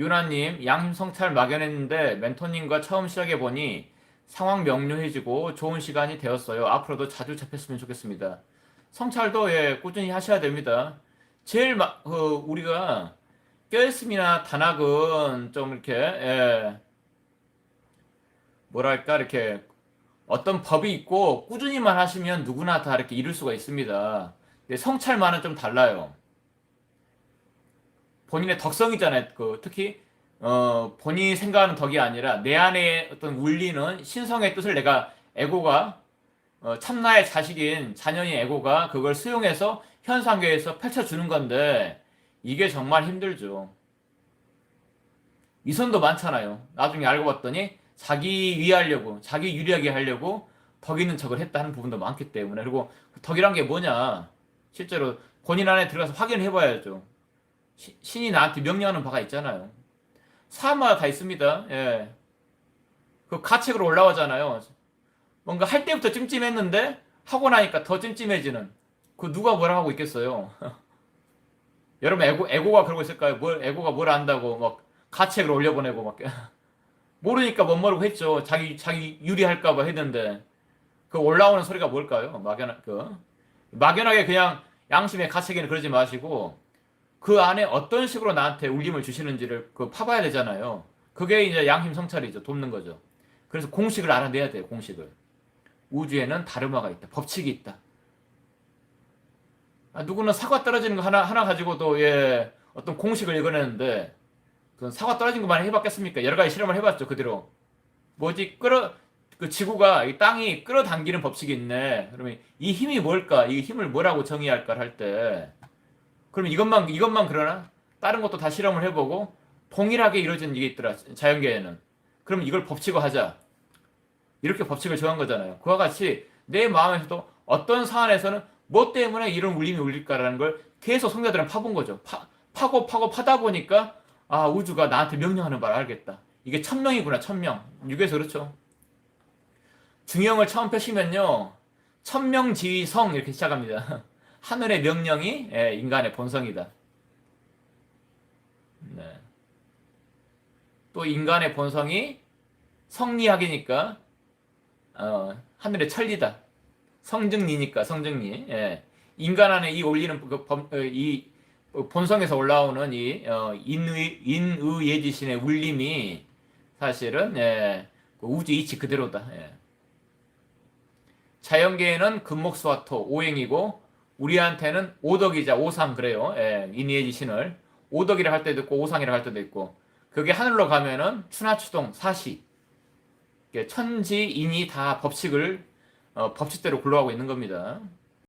유나님, 양심 성찰 막연했는데 멘토님과 처음 시작해보니 상황 명료해지고 좋은 시간이 되었어요. 앞으로도 자주 잡혔으면 좋겠습니다. 성찰도 예, 꾸준히 하셔야 됩니다. 제일 마, 그, 우리가 껴있음이나 단학은 좀 이렇게, 예, 뭐랄까, 이렇게 어떤 법이 있고 꾸준히만 하시면 누구나 다 이렇게 이룰 수가 있습니다. 성찰만은 좀 달라요. 본인의 덕성이잖아요. 그 특히 어, 본인이 생각하는 덕이 아니라 내 안에 어떤 울리는 신성의 뜻을 내가 에고가 어, 참나의 자식인 자녀인 에고가 그걸 수용해서 현상계에서 펼쳐주는 건데 이게 정말 힘들죠. 이선도 많잖아요. 나중에 알고 봤더니 자기 위하려고 자기 유리하게 하려고 덕 있는 척을 했다는 부분도 많기 때문에 그리고 그 덕이란 게 뭐냐 실제로 본인 안에 들어가서 확인을 해봐야죠. 시- 신이 나한테 명령하는 바가 있잖아요. 사람마다 다 있습니다. 예. 그 가책으로 올라오잖아요. 뭔가 할 때부터 찜찜했는데 하고 나니까 더 찜찜해지는. 그 누가 뭐라 하고 있겠어요. 여러분 에고 에고가 그러고 있을까요? 뭘 에고가 뭘 안다고 막 가책을 올려보내고 막 모르니까 못 모르고 했죠. 자기 자기 유리할까봐 했는데 그 올라오는 소리가 뭘까요? 막연하 그 막연하게 그냥 양심의 가책에는 그러지 마시고 그 안에 어떤 식으로 나한테 울림을 주시는지를 그 파봐야 되잖아요. 그게 이제 양심 성찰이죠. 돕는 거죠. 그래서 공식을 알아내야 돼요. 공식을. 우주에는 다름화가 있다. 법칙이 있다. 아, 누구는 사과 떨어지는 거 하나 하나 가지고도 예 어떤 공식을 읽어내는데 그건 사과 떨어진 것만 해봤겠습니까? 여러 가지 실험을 해봤죠. 그대로 뭐지 끌어 그 지구가 이 땅이 끌어당기는 법칙이 있네. 그러면 이 힘이 뭘까? 이 힘을 뭐라고 정의할까 할 때 그럼 이것만 이것만 그러나 다른 것도 다 실험을 해보고 동일하게 이루어진 이게 있더라 자연계에는. 그럼 이걸 법칙화 하자. 이렇게 법칙을 정한 거잖아요. 그와 같이 내 마음에서도 어떤 사안에서는 뭐 때문에 이런 울림이 울릴까라는 걸 계속 성자들은 파본 거죠. 파, 파고 파고 파다 보니까 아 우주가 나한테 명령하는 바를 알겠다. 이게 천명이구나 천명. 유교에서 그렇죠. 중형을 처음 펴시면요. 천명지위성 이렇게 시작합니다 하늘의 명령이 예, 인간의 본성이다. 네. 또 인간의 본성이 성리학이니까 어, 하늘의 천리다. 성증리니까 성증리. 예. 인간 안에 이 올리는 그 범- 어, 이 본성에서 올라오는 이 어, 인의 인의예지신의 울림이 사실은 예, 그 우주 이치 그대로다. 예. 자연계에는 금목수화토 오행이고 우리한테는 오덕이자 오상 그래요. 예, 인의의 신을 오덕이라 할 때도 있고 오상이라 할 때도 있고 그게 하늘로 가면은 추나추동 사시 천지 인이 다 법칙을 어, 법칙대로 굴러가고 있는 겁니다.